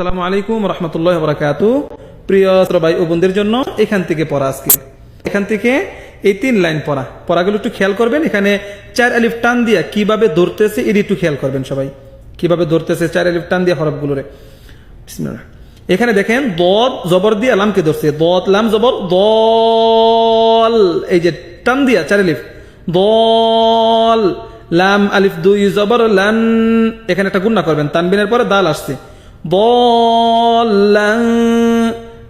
আসসালামু আলাইকুম রহমতুল্লাহ বরাকাতু। প্রিয় ভাই ও বোনদের জন্য এখান থেকে পড়া আজকে। এখান থেকে এই তিন লাইন পড়া। পড়াগুলো একটু খেয়াল করবেন, এখানে চার আলিফ টান দিয়া কীভাবে ধরতেছে এটি একটু খেয়াল করবেন সবাই। কীভাবে ধরতেছে চার আলিফ টান দিয়া হরফগুলোরে। এখানে দেখেন, দদ, জবর দিয়ে লামকে ধরছে। দদ, লাম, জবর, দল। এই যে টান দিয়া চার আলিফ। দল, লাম, আলিফ দুই, জবর, লান। এখানে একটা গুণা করবেন। তানবিনের পরে দাল আসছে। বলান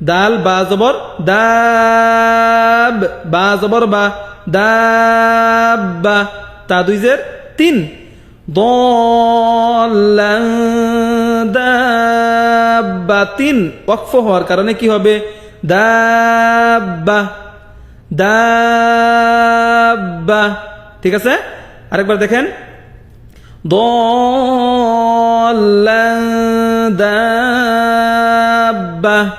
দাল বা জবর, দাব, বা জবর বা দাব্বা তা দুই জের তিন দলান দাব্বা তিন। ওয়াকফ হওয়ার কারণে কি হবে? দাব্বা দাব্বা ঠিক আছে? আরেকবার দেখেন। দলান দাব্বা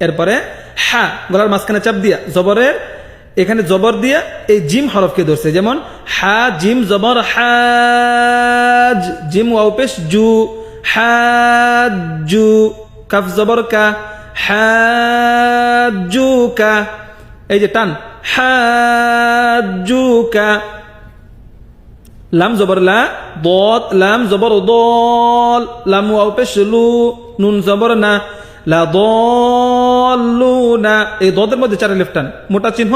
এরপরে হা, গলার মাঝখানে চাপ দিয়া, জবরের, এখানে জবর দিয়া এই জিম হরফকে ধরছে, যেমন হা, জিম, জবর, হাজ, জিম, ওয়াও, পেশ, জু, হাজু কাফ, জবর, কা, হাজু কা, এই যে টান, হাজু কা লাম জবর লা, দত, লাম জবর দল, লাম ওয়াও পেশ লু নুন জবর না, লা দলু না এই দদের মধ্যে চারে লিফটান, মোটা চিহ্ন,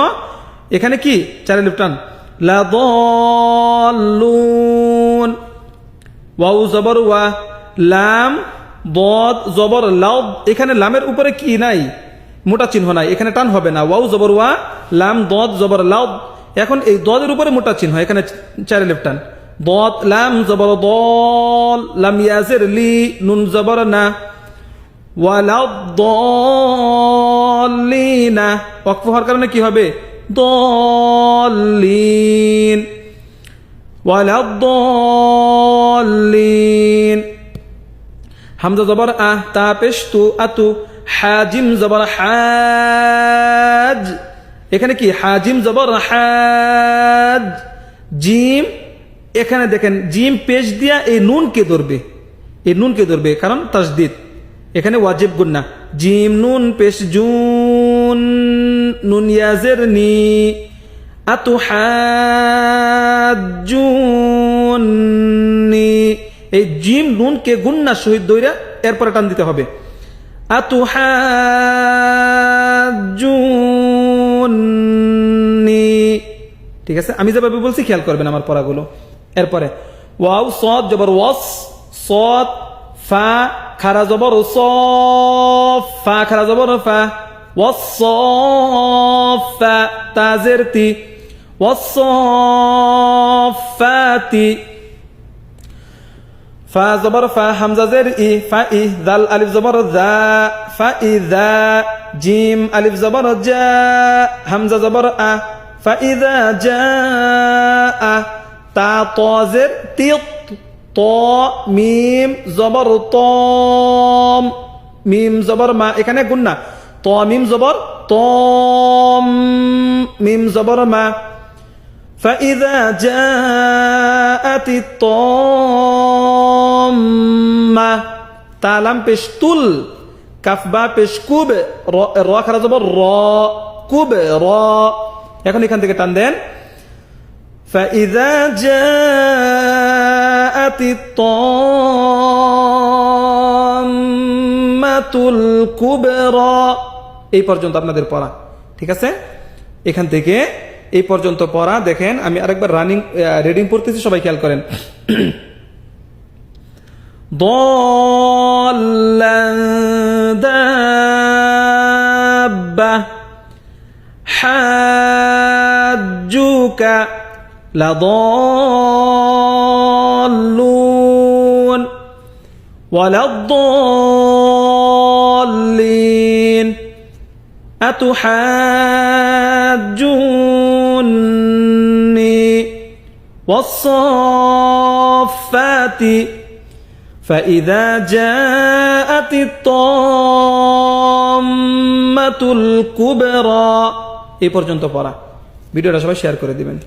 এখানে কি চারে লিফটান? লা দলুন ওয়াও জবর ওয়া, লাম বদ জবর, লাউ, এখানে লামের উপরে কি নাই? মোটা চিহ্ন নাই, এখানে টান হবে না ওয়াও জবর ওয়া, লাম দদ জবর, লাউ এখন এই দদের উপরে মোটা চিহ্ন, এখানে চারে লেফটান দদ, লাম, জবর, দল, লাম, ইয়াজের, লি, নুন, জবর, না। ওয়ালাদ্দলিনা ওয়াকফ হওয়ার কারণে কি হবে? দলিন। ওয়ালাদ্দলিন হামজা, জবর, আহ, তা, পেশ, তু, আতু। হাজিম, জবর, হাজ। এখানে কি? হাজিম জবর জিম, এখানে দেখেন, জিম পেশ দিয়া এই নুনকে ধরবে। এই নুনকে ধরবে, কারণ তাসদিদ এখানে ওয়াজিব গুন্না জিম, নুন, পেশ, জুন, নুন ইয়াজের নি আতু হাজুনি এই জিম, নুনকে গুন্না শহীদ দইরা এরপরে টান দিতে হবে। আতু হাজুনি ঠিক আছে? আমি যেভাবে বলছি খেয়াল করবেন আমার পড়াগুলো। এরপরে, ওয়াও সদ জবর, ওয়াস সদ ফা, খারা, জবর, সফ, ফা, খারা, জবর, ফা ওয়াসফা তাজের তি ওয়াসফাতি ফা জবর ফা হামজা জের ই ফা ই দাল আলিফ জবর দা ফা ই দা জিম আলিফ জবর জা হামজা জবর আ ফা ই দা জা আ তা তজের তিত ত মিম জবর তম মিম জবর মা এখানে গুন্না ত মিম জবর তম মিম জবর মা فإذا جاءت الطامة তালাম পেশ তুল কাফবা পেশ কুব র র খারা যাব র কুব র এখন এখান থেকে টান দেন فإذا جاءت الطامة الكبرى এই পর্যন্ত আপনাদের পড়া ঠিক আছে এখান থেকে এই পর্যন্ত পড়া দেখেন আমি আরেকবার রানিং রিডিং পড়তেছি সবাই খেয়াল করেন ضالا دابة. حاجوك لضالون ولا الضالين. أتحاجوني والصافات فإذا جاءت الطامة الكبرى এই পর্যন্ত পড়া ভিডিওটা সবাই শেয়ার করে দিবেন